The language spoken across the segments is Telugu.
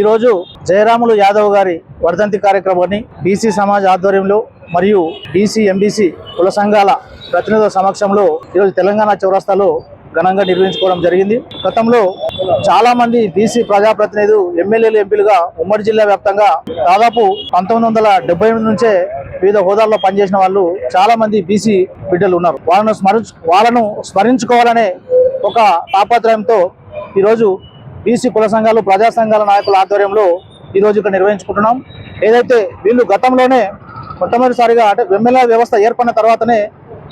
ఈరోజు జయరాములు యాదవ్ గారి వర్ధంతి కార్యక్రమాన్ని బీసీ సమాజ్ ఆధ్వర్యంలో మరియు బీసీ ఎంబీసీ కుల సంఘాల ప్రతినిధుల సమక్షంలో ఈరోజు తెలంగాణ చౌరస్తాలో ఘనంగా నిర్వహించుకోవడం జరిగింది. గతంలో చాలా మంది బీసీ ప్రజాప్రతినిధులు ఎమ్మెల్యేలు ఎంపీలుగా ఉమ్మడి జిల్లా వ్యాప్తంగా దాదాపు పంతొమ్మిది వందల డెబ్బై నుంచే వివిధ హోదాల్లో పనిచేసిన వాళ్ళు చాలా మంది బీసీ బిడ్డలు ఉన్నారు. వాళ్ళను స్మరించు వాళ్ళను స్మరించుకోవాలనే ఒక తాపత్రయంతో ఈరోజు బీసీ కుల సంఘాలు ప్రజా సంఘాల నాయకుల ఆధ్వర్యంలో ఈరోజు ఇక్కడ నిర్వహించుకుంటున్నాం. ఏదైతే వీళ్ళు గతంలోనే మొట్టమొదటిసారిగా అంటే ఎమ్మెల్యే వ్యవస్థ ఏర్పడిన తర్వాతనే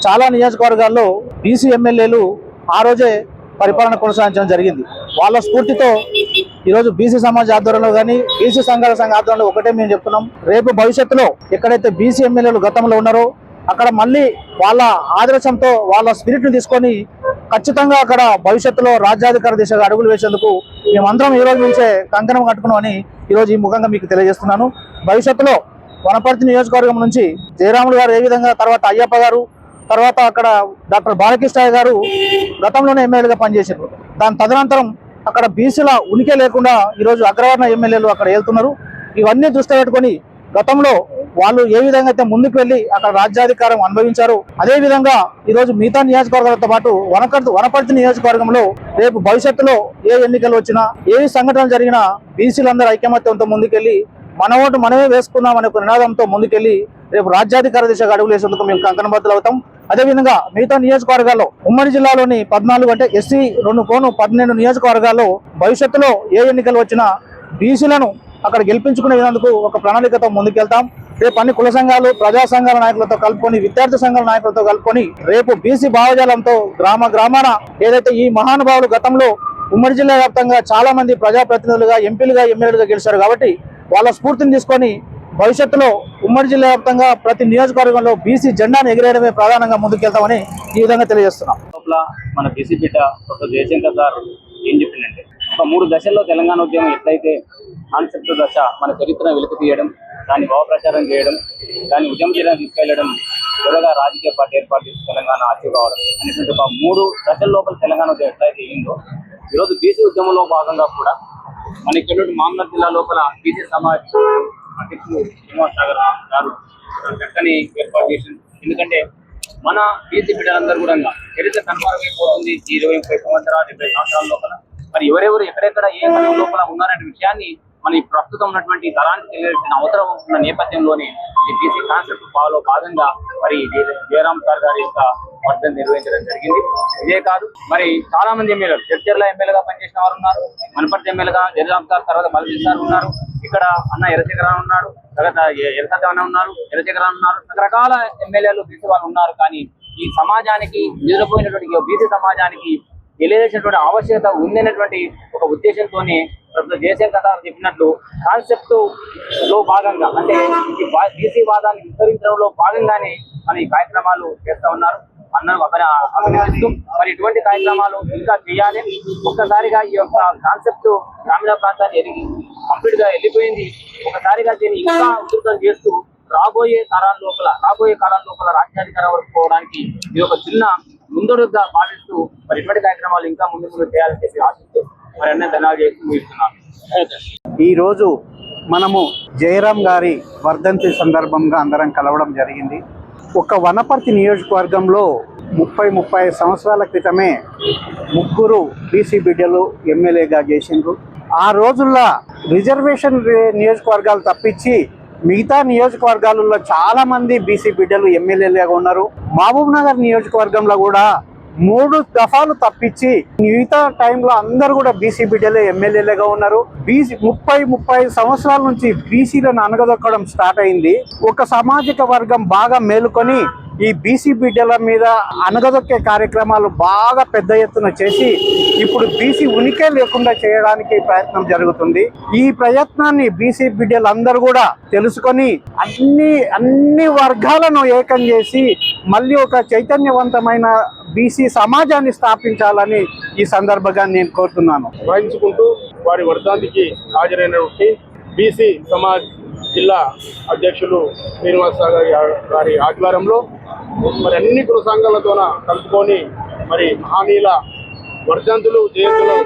చాలా నియోజకవర్గాల్లో బీసీ ఎమ్మెల్యేలు ఆ రోజే పరిపాలన కొనసాగించడం జరిగింది. వాళ్ళ స్ఫూర్తితో ఈరోజు బీసీ సమాజ ఆధ్వర్యంలో కానీ బీసీ సంఘాల సంఘ ఆధ్వర్యంలో ఒకటే మేము చెప్తున్నాం. రేపు భవిష్యత్తులో ఎక్కడైతే బీసీ ఎమ్మెల్యేలు గతంలో ఉన్నారో అక్కడ మళ్ళీ వాళ్ళ ఆదర్శంతో వాళ్ళ స్పిరిట్ని తీసుకొని ఖచ్చితంగా అక్కడ భవిష్యత్తులో రాజ్యాధికార దిశగా అడుగులు వేసేందుకు మేమందరం ఈ రోజు నుంచే కంకణం కట్టుకున్నామని ఈరోజు ఈ ముఖంగా మీకు తెలియజేస్తున్నాను. భవిష్యత్తులో వనపర్తి నియోజకవర్గం నుంచి జయరాములు గారు ఏ విధంగా తర్వాత అయ్యప్ప గారు తర్వాత అక్కడ డాక్టర్ బాలకృష్ణయ్య గారు గతంలోనే ఎమ్మెల్యేగా పనిచేశారు. దాని తదనంతరం అక్కడ బీసీల ఉనికి లేకుండా ఈరోజు అగ్రవర్ణ ఎమ్మెల్యేలు అక్కడ వెళ్తున్నారు ఇవన్నీ దృష్టి పెట్టుకొని గతంలో వాళ్ళు ఏ విధంగా అయితే ముందుకు వెళ్ళి అక్కడ రాజ్యాధికారం అనుభవించారు అదే విధంగా ఈరోజు మిగతా నియోజకవర్గాలతో పాటు వనపర్తి వనపర్తి నియోజకవర్గంలో రేపు భవిష్యత్తులో ఏ ఎన్నికలు వచ్చినా ఏ సంఘటనలు జరిగినా బీసీలందరూ ఐకమత్యంతో ముందుకెళ్ళి మన ఓటు మనమే వేసుకున్నాం అనే ఒక నినాదంతో ముందుకెళ్ళి రేపు రాజ్యాధికార దిశగా అడుగులు వేసేందుకు మేము కంకణబద్దులు అవుతాం. అదేవిధంగా మిగతా నియోజకవర్గాల్లో ఉమ్మడి జిల్లాలోని పద్నాలుగు అంటే ఎస్సీ రెండు కోను పన్నెండు నియోజకవర్గాల్లో భవిష్యత్తులో ఏ ఎన్నికలు వచ్చినా బీసీలను అక్కడ గెలిపించుకునే విధందుకు ఒక ప్రణాళికతో ముందుకెళ్తాం. రేపు అన్ని కుల సంఘాలు ప్రజా సంఘాల నాయకులతో కలుపుకొని విద్యార్థి సంఘాల నాయకులతో కలుపుకొని రేపు బీసీ భావజాలంతో గ్రామ గ్రామాన ఏదైతే ఈ మహానుభావులు గతంలో ఉమ్మడి జిల్లా వ్యాప్తంగా చాలా మంది ప్రజాప్రతినిధులుగా ఎంపీలుగా ఎమ్మెల్యేలుగా గెలిచారు కాబట్టి వాళ్ళ స్ఫూర్తిని తీసుకొని భవిష్యత్తులో ఉమ్మడి జిల్లా వ్యాప్తంగా ప్రతి నియోజకవర్గంలో బీసీ జెండాను ఎగిరేయడమే ప్రధానంగా ముందుకెళ్తామని ఈ విధంగా తెలియజేస్తున్నాం. లోపల మన బీసీ బిడ్డ ప్రొఫెసర్ జయశంకర్ సార్ ఏం చెప్పిందంటే ఒక మూడు దశల్లో తెలంగాణ ఉద్యమం ఎట్లయితే కాన్సెప్ట్ దశ మన చరిత్రను వెలికి తీయడం దాన్ని భావప్రచారం చేయడం దాన్ని ఉద్యమ చేయడానికి తీసుకెళ్ళడం త్వరగా రాజకీయ పార్టీ ఏర్పాటు చేసి తెలంగాణ అచీవ్ కావడం అనేటువంటి ఒక మూడు దశల లోపల తెలంగాణ ఉద్యమం ఎట్లయితే అయిందో ఈరోజు బీసీ ఉద్యమంలో భాగంగా కూడా మన ఇక్కడ మామూలు జిల్లా లోపల బీసీ సమాజ్ అధ్యక్షులు శ్రీనివాస్ సాగర్ గారు చక్కని ఏర్పాటు చేసింది ఎందుకంటే మన బీసీ బిడ్డలందరూ కూడా చరిత్ర కనుమరుగైపోతుంది ఈ ఇరవై ముప్పై సంవత్సరాలు డెబ్బై సంవత్సరాల లోపల. మరి ఎవరెవరు ఎక్కడెక్కడ ఏ సమయం లోపల ఉన్నారనే విషయాన్ని మన ఈ ప్రస్తుతం ఉన్నటువంటి తరానికి తెలియాల్సిన అవసరం ఉన్న నేపథ్యంలోనే ఈ బీసీ కాన్సెప్ట్ ఫాలో భాగంగా మరి జయ- జయరామ్ సార్ గారి యొక్క వర్ధన నిర్వహించడం జరిగింది. ఇదే కాదు మరి చాలా మంది ఎమ్మెల్యేలు చర్చర్ల ఎమ్మెల్యేగా పనిచేసిన వారు ఉన్నారు మనపర్తి ఎమ్మెల్యేగా జయరామ్ సార్ తర్వాత మళ్ళీ సార్ ఉన్నారు ఇక్కడ అన్న ఎర్రశేఖర ఉన్నాడు తర్వాత ఎర్రసత్యవన ఉన్నారు ఎర్రశేఖర ఉన్నారు రకరకాల ఎమ్మెల్యేలు బీసీ వాళ్ళు ఉన్నారు కానీ ఈ సమాజానికి నిద్రపోయినటువంటి బీసీ సమాజానికి తెలియజేసినటువంటి ఆవశ్యకత ఉందనేటువంటి ఒక ఉద్దేశంతోనే జయశంకర్ కథ చెప్పినట్లు కాన్సెప్ట్లో భాగంగా అంటే ఈ బీసీ వాదాన్ని విస్తరించడంలో భాగంగానే మన ఈ కార్యక్రమాలు చేస్తా ఉన్నారు. అందరూ అభినందిస్తూ మరి ఇటువంటి కార్యక్రమాలు ఇంకా చేయాలి. ఒక్కసారిగా ఈ యొక్క కాన్సెప్ట్ గ్రామీణ ప్రాంతాన్ని ఎదిగి కంప్లీట్గా వెళ్ళిపోయింది. ఒకసారిగా దీన్ని ఇంకా ఉధృతం చేస్తూ రాబోయే తరాల లోపల రాబోయే కాలం లోపల రాజ్యాధికారం వరకు పోవడానికి ఇది ఒక చిన్న ముందడుగా భావిస్తూ మరి ఇటువంటి కార్యక్రమాలు ఇంకా ముందు ముందు చేయాలని చెప్పి ఆశిస్తూ ముగిస్తున్నాను ఈరోజు మనము జయరాం గారి వర్ధంతి సందర్భంగా అందరం కలవడం జరిగింది. ఒక వనపర్తి నియోజకవర్గంలో ముప్పై ముప్పై సంవత్సరాల క్రితమే ముగ్గురు బీసీ బిడ్డలు ఎమ్మెల్యేగా చేసిండ్రు. ఆ రోజుల్లో రిజర్వేషన్ నియోజకవర్గాలు తప్పించి మిగతా నియోజకవర్గాలలో చాలా మంది బీసీ బిడ్డలు ఎమ్మెల్యేలుగా ఉన్నారు. మహబూబ్ నగర్ నియోజకవర్గంలో కూడా మూడు దఫాలు తప్పించి మిగతా టైంలో అందరు కూడా బీసీ బిడ్డలే ఎమ్మెల్యేలుగా ఉన్నారు. బీసీ ముప్పై ముప్పై సంవత్సరాల నుంచి బీసీలను అనగదొక్కడం స్టార్ట్ అయింది. ఒక సామాజిక వర్గం బాగా మేలుకొని ఈ బీసీ బిడ్డల మీద అనగదొక్కే కార్యక్రమాలు బాగా పెద్ద ఎత్తున చేసి ఇప్పుడు బీసీ ఉనికే లేకుండా చేయడానికి ప్రయత్నం జరుగుతుంది. ఈ ప్రయత్నాన్ని బీసీ బిడ్డలందరూ కూడా తెలుసుకొని అన్ని అన్ని వర్గాలను ఏకం చేసి మళ్ళీ ఒక చైతన్యవంతమైన బీసీ సమాజాన్ని స్థాపించాలని ఈ సందర్భంగా నేను కోరుతున్నాను. వహించుకుంటూ వారి వర్ధాంతికి హాజరైనటువంటి బీసీ సమాజ్ జిల్లా అధ్యక్షులు శ్రీనివాస గారి గారి ఆధ్వర్యంలో మరి అన్ని కుల సంఘాలతోన కలుపుకొని మరి మహనీయుల వర్ధంతులు జయంతులు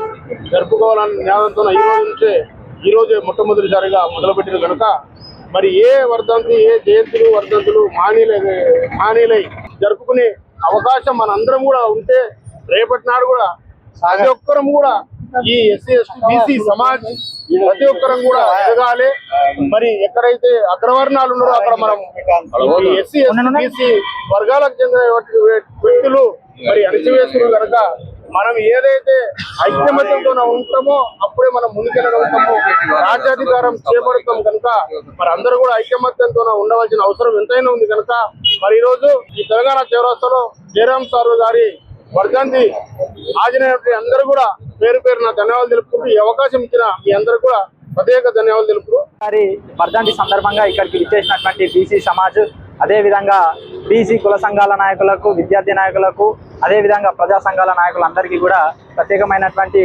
జరుపుకోవాలని నినాదంతో ఈ రోజు నుంచే ఈరోజు మొట్టమొదటిసారిగా మొదలుపెట్టిన కనుక మరి ఏ వర్ధంతి ఏ జయంతులు వర్ధంతులు మానీలై మానీలై జరుపుకునే అవకాశం మనందరం కూడా ఉంటే రేపటి నాడు కూడా ప్రతి ఒక్కరం కూడా ఈ ఎస్సీ ఎస్టీ బీసీ సమాజ్ ప్రతి ఒక్కరం కూడా ఎదగాలి. మరి ఎక్కడైతే అగ్రవర్ణాలు ఉన్నారో అక్కడ మనం ఎస్సీ ఎస్టీ బీసీ వర్గాలకు చెందిన వ్యక్తులు మరి అణచివేస్తున్నారు కనుక మనం ఏదైతే ఐక్యమత్యంతో ఉంటామో అప్పుడే మనం ముందుకెళ్ళగలుగుతాము రాజ్యాధికారం చేపడతాం కనుక మరి అందరూ కూడా ఐక్యమత్యంతో ఉండవలసిన అవసరం ఎంతైనా ఉంది కనుక మరి ఈ రోజు ఈ తెలంగాణ చౌరాస్తాలో జయరాం సార్ గారి వర్ధంతి ఆంజనేయుడి అందరూ కూడా పేరు పేరున ధన్యవాదాలు తెలుపుకుంటూ ఈ అవకాశం ఇచ్చిన మీ అందరూ కూడా ప్రత్యేక ధన్యవాదాలు తెలుపుతూ గారి వర్ధంతి సందర్భంగా ఇక్కడికి విచ్చేసినటువంటి బీసీ సమాజ్ అదేవిధంగా బీసీ కుల సంఘాల నాయకులకు విద్యార్థి నాయకులకు అదేవిధంగా ప్రజా సంఘాల నాయకులందరికీ కూడా ప్రత్యేకమైనటువంటి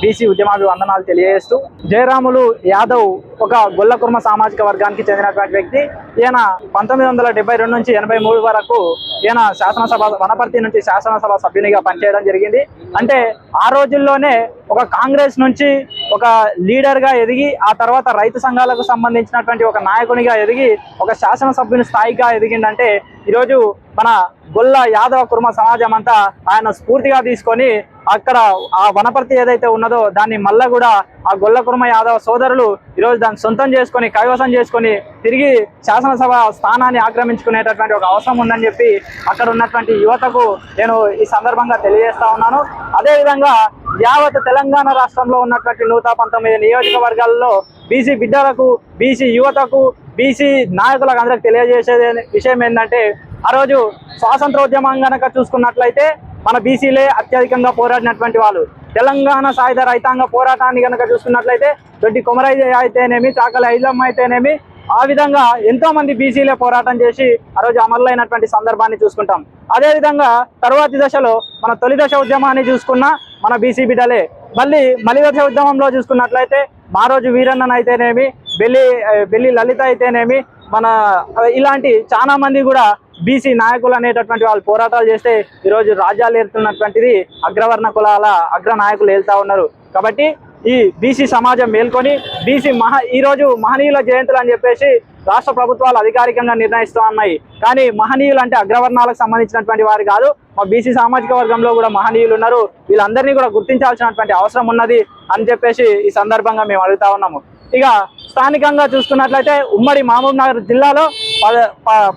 బీసీ ఉద్యమాభివందనాలు తెలియజేస్తూ జయరాములు యాదవ్ ఒక గొల్ల కుర్మ సామాజిక వర్గానికి చెందినటువంటి వ్యక్తి. ఈయన పంతొమ్మిది వందల డెబ్బై రెండు నుంచి ఎనభై మూడు వరకు ఈయన శాసనసభ వనపర్తి నుంచి శాసనసభ సభ్యునిగా పనిచేయడం జరిగింది. అంటే ఆ రోజుల్లోనే ఒక కాంగ్రెస్ నుంచి ఒక లీడర్గా ఎదిగి ఆ తర్వాత రైతు సంఘాలకు సంబంధించినటువంటి ఒక నాయకునిగా ఎదిగి ఒక శాసనసభ్యుని స్థాయిగా ఎదిగిందంటే ఈరోజు మన గొల్ల యాదవ కుర్మ సమాజం అంతా ఆయన స్ఫూర్తిగా తీసుకొని అక్కడ ఆ వనపర్తి ఏదైతే ఉన్నదో దాన్ని మళ్ళా కూడా ఆ గొల్ల కుర్మ యాదవ సోదరులు ఈరోజు దాన్ని సొంతం చేసుకొని కైవసం చేసుకొని తిరిగి శాసనసభ స్థానాన్ని ఆక్రమించుకునేటటువంటి ఒక అవసరం ఉందని చెప్పి అక్కడ ఉన్నటువంటి యువతకు నేను ఈ సందర్భంగా తెలియజేస్తా ఉన్నాను. అదేవిధంగా యావత్ తెలంగాణ రాష్ట్రంలో ఉన్నటువంటి నూట పంతొమ్మిది నియోజకవర్గాల్లో బీసీ బిడ్డలకు బీసీ యువతకు బీసీ నాయకులకు అందరికి తెలియజేసే విషయం ఏంటంటే ఆ రోజు స్వాతంత్రోద్యమం కనుక చూసుకున్నట్లయితే మన బీసీలే అత్యధికంగా పోరాడినటువంటి వాళ్ళు. తెలంగాణ సాయుధ రైతాంగ పోరాటాన్ని కనుక చూసుకున్నట్లయితే దొడ్డి కొమరయ్య అయితేనేమి చాకలి ఐలమ్మ అయితేనేమి ఆ విధంగా ఎంతో మంది బీసీలే పోరాటం చేసి ఆ రోజు అమలైనటువంటి సందర్భాన్ని చూసుకుంటాం. అదే విధంగా తరువాతి దశలో మన తొలి దశ ఉద్యమాన్ని చూసుకున్న మన బీసీ బిడ్డలే మళ్ళీ మలి దశ ఉద్యమంలో చూసుకున్నట్లయితే మా రోజు వీరన్నన్ అయితేనేమి బెల్లి బెల్లి లలిత అయితేనేమి మన ఇలాంటి చాలా మంది కూడా బీసీ నాయకులు అనేటటువంటి వాళ్ళు పోరాటాలు చేస్తే ఈరోజు రాజ్యాలు ఏలుతున్నటువంటిది అగ్రవర్ణ కులాల అగ్ర నాయకులు వెళ్తా ఉన్నారు. కాబట్టి ఈ బీసీ సమాజం మేల్కొని బీసీ మహా ఈ రోజు మహనీయుల జయంతులు అని చెప్పేసి రాష్ట్ర ప్రభుత్వాలు అధికారికంగా నిర్ణయిస్తూ ఉన్నాయి. కానీ మహనీయులు అంటే అగ్రవర్ణాలకు సంబంధించినటువంటి వారు కాదు. మా బీసీ సామాజిక వర్గంలో కూడా మహనీయులు ఉన్నారు. వీళ్ళందరినీ కూడా గుర్తించాల్సినటువంటి అవసరం ఉన్నది అని చెప్పేసి ఈ సందర్భంగా మేము అడుగుతా ఉన్నాము. ఇక స్థానికంగా చూసుకున్నట్లయితే ఉమ్మడి మహబూబ్ నగర్ జిల్లాలో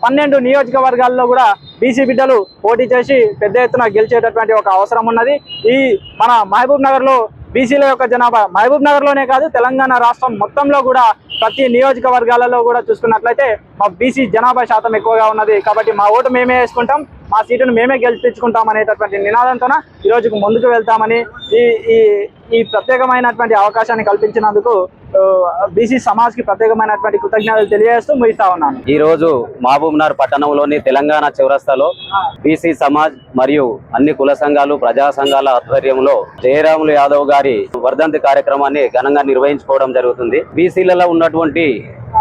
పన్నెండు నియోజకవర్గాల్లో కూడా బీసీ బిడ్డలు పోటీ చేసి పెద్ద ఎత్తున గెలిచేటటువంటి ఒక అవసరం ఉన్నది. ఈ మన మహబూబ్ నగర్లో బీసీల యొక్క జనాభా మహబూబ్ నగర్లోనే కాదు తెలంగాణ రాష్ట్రం మొత్తంలో కూడా ప్రతి నియోజకవర్గాలలో కూడా చూసుకున్నట్లయితే మా బీసీ జనాభా శాతం ఎక్కువగా ఉన్నది. కాబట్టి మా ఓటు మేమే వేసుకుంటాం. మా సీటును మేమే గెలిపించుకుంటాం అనేటటువంటి నినాదంతోన ఈ రోజుకు ముందుకు వెళ్తామని ఈ ఈ ఈ ప్రత్యేకమైనటువంటి అవకాశాన్ని కల్పించినందుకు బీసీ సమాజ్కి ప్రత్యేకమైనటువంటి కృతజ్ఞతలు తెలియజేస్తూ ముగిస్తా ఉన్నాను. ఈ రోజు మహబూబ్నగర్ పట్టణంలోని తెలంగాణ చౌరస్తాలో బీసీ సమాజ్ మరియు అన్ని కుల సంఘాలు ప్రజా సంఘాల ఆధ్వర్యంలో జయరాములు యాదవ్ గారి వర్ధంతి కార్యక్రమాన్ని ఘనంగా నిర్వహించుకోవడం జరుగుతుంది. బీసీలలో ఉన్నటువంటి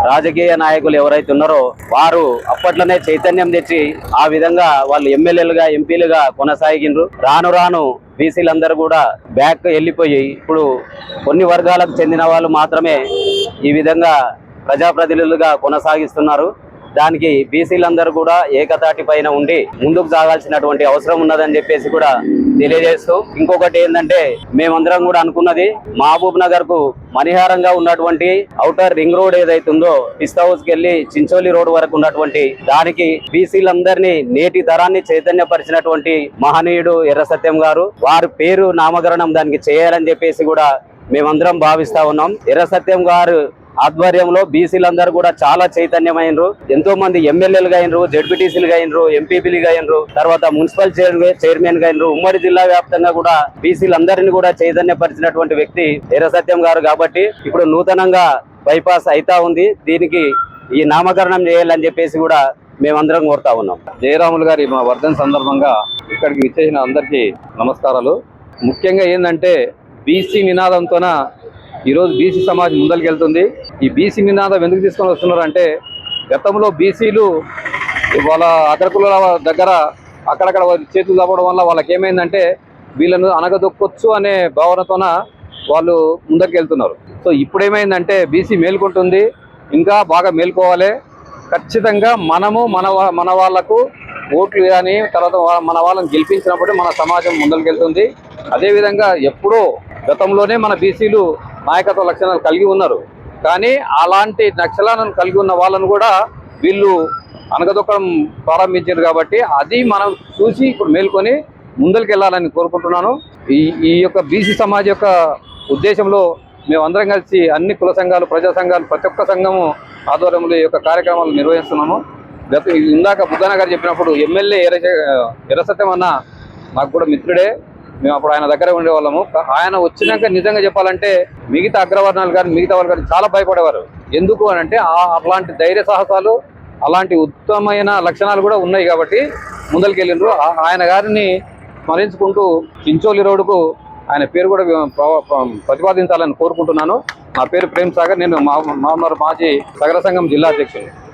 రాజకీయ నాయకులు ఎవరైతే ఉన్నారో వారు అప్పట్లోనే చైతన్యం తెచ్చి ఆ విధంగా వాళ్ళు ఎమ్మెల్యేలుగా ఎంపీలుగా కొనసాగిండ్రు. రాను రాను బీసీలందరూ కూడా బ్యాక్ వెళ్ళిపోయి ఇప్పుడు కొన్ని వర్గాలకు చెందిన వాళ్ళు మాత్రమే ఈ విధంగా ప్రజాప్రతినిధులుగా కొనసాగిస్తున్నారు. దానికి బీసీలందరూ కూడా ఏకతాటి పైన ఉండి ముందుకు సాగాల్సినటువంటి అవసరం ఉన్నదని చెప్పేసి కూడా తెలియజేస్తూ ఇంకొకటి ఏంటంటే మేమందరం కూడా అనుకున్నది మహబూబ్ నగర్కు మణిహారంగా ఉన్నటువంటి ఔటర్ రింగ్ రోడ్ ఏదైతే ఉందో పిస్తా హౌస్ కెళ్ళి వెళ్ళి చించోలి రోడ్ వరకు ఉన్నటువంటి దానికి బీసీలందరినీ నేటి తరాన్ని చైతన్యపరిచినటువంటి మహనీయుడు ఎర్ర సత్యం గారు. వారి పేరు నామకరణం దానికి చేయాలని చెప్పేసి కూడా మేమందరం భావిస్తా ఉన్నాం. ఎర్ర సత్యం గారు ఆధ్వర్యంలో బీసీలందరూ కూడా చాలా చైతన్యమైనరు. ఎంతో మంది ఎమ్మెల్యేలుగా అయినరు జడ్పీటీసీలుగా అయినరు ఎంపీపీలుగా అయినరు తర్వాత మున్సిపల్ చైర్మన్గా అయినరు ఉమ్మడి జిల్లా వ్యాప్తంగా కూడా బీసీలందరినీ కూడా చైతన్యపరిచినటువంటి వ్యక్తి ఎర్ర గారు కాబట్టి ఇప్పుడు నూతనంగా బైపాస్ అయితా ఉంది. దీనికి ఈ నామకరణం చేయాలని చెప్పేసి కూడా మేమందరం కోరుతా ఉన్నాం. జయరాములు గారి మా వర్ధన్ సందర్భంగా ఇక్కడికి విచ్చేసిన అందరికీ నమస్కారాలు. ముఖ్యంగా ఏంటంటే బీసీ నినాదంతోన ఈరోజు బీసీ సమాజం ముందరికెళ్తుంది. ఈ బీసీ నినాదం ఎందుకు తీసుకొని వస్తున్నారంటే గతంలో బీసీలు వాళ్ళ అగ్రకుల దగ్గర అక్కడక్కడ చేతులు తప్పడం వల్ల వాళ్ళకి ఏమైందంటే వీళ్ళను అనగదొక్కొచ్చు అనే భావనతోన వాళ్ళు ముందరికి వెళ్తున్నారు సో ఇప్పుడు ఏమైందంటే బీసీ మేల్కొంటుంది ఇంకా బాగా మేల్కోవాలి. ఖచ్చితంగా మనము మన మన వాళ్ళకు ఓట్లు కానీ తర్వాత మన వాళ్ళని గెలిపించినప్పుడు మన సమాజం ముందరికెళ్తుంది. అదేవిధంగా ఎప్పుడో గతంలోనే మన బీసీలు నాయకత్వ లక్షణాలు కలిగి ఉన్నారు. కానీ అలాంటి లక్షణాలను కలిగి ఉన్న వాళ్ళను కూడా వీళ్ళు అనగదొక్కడం ప్రారంభించారు కాబట్టి అది మనం చూసి ఇప్పుడు మేల్కొని ముందరికి వెళ్ళాలని కోరుకుంటున్నాను. ఈ ఈ యొక్క బీసీ సమాజ్ యొక్క ఉద్దేశంలో మేమందరం కలిసి అన్ని కుల సంఘాలు ప్రజా సంఘాలు ప్రతి ఒక్క సంఘము ఆధ్వర్యంలో ఈ యొక్క కార్యక్రమాలు నిర్వహిస్తున్నాము. గత ఇందాక బుద్ధన గారు చెప్పినప్పుడు ఎమ్మెల్యే ఎర్ర ఎర్రసత్యం అన్న మాకు కూడా మిత్రుడే. మేము అప్పుడు ఆయన దగ్గర ఉండేవాళ్ళము. ఆయన వచ్చినాక నిజంగా చెప్పాలంటే మిగతా అగ్రవర్ణాలు కానీ మిగతా వాళ్ళు కానీ చాలా భయపడేవారు. ఎందుకు అని అంటే ఆ- అలాంటి ధైర్య సాహసాలు అలాంటి ఉత్తమమైన లక్షణాలు కూడా ఉన్నాయి కాబట్టి ముందరికెళ్ళిండ్రు ఆ- ఆయన గారిని స్మరించుకుంటూ చించోలి రోడ్డుకు ఆయన పేరు కూడా ప్ర- ప్రతిపాదించాలని కోరుకుంటున్నాను. నా పేరు ప్రేమ్ సాగర్. నేను మా మామూలు మాజీ సగర సంఘం జిల్లా అధ్యక్షుడు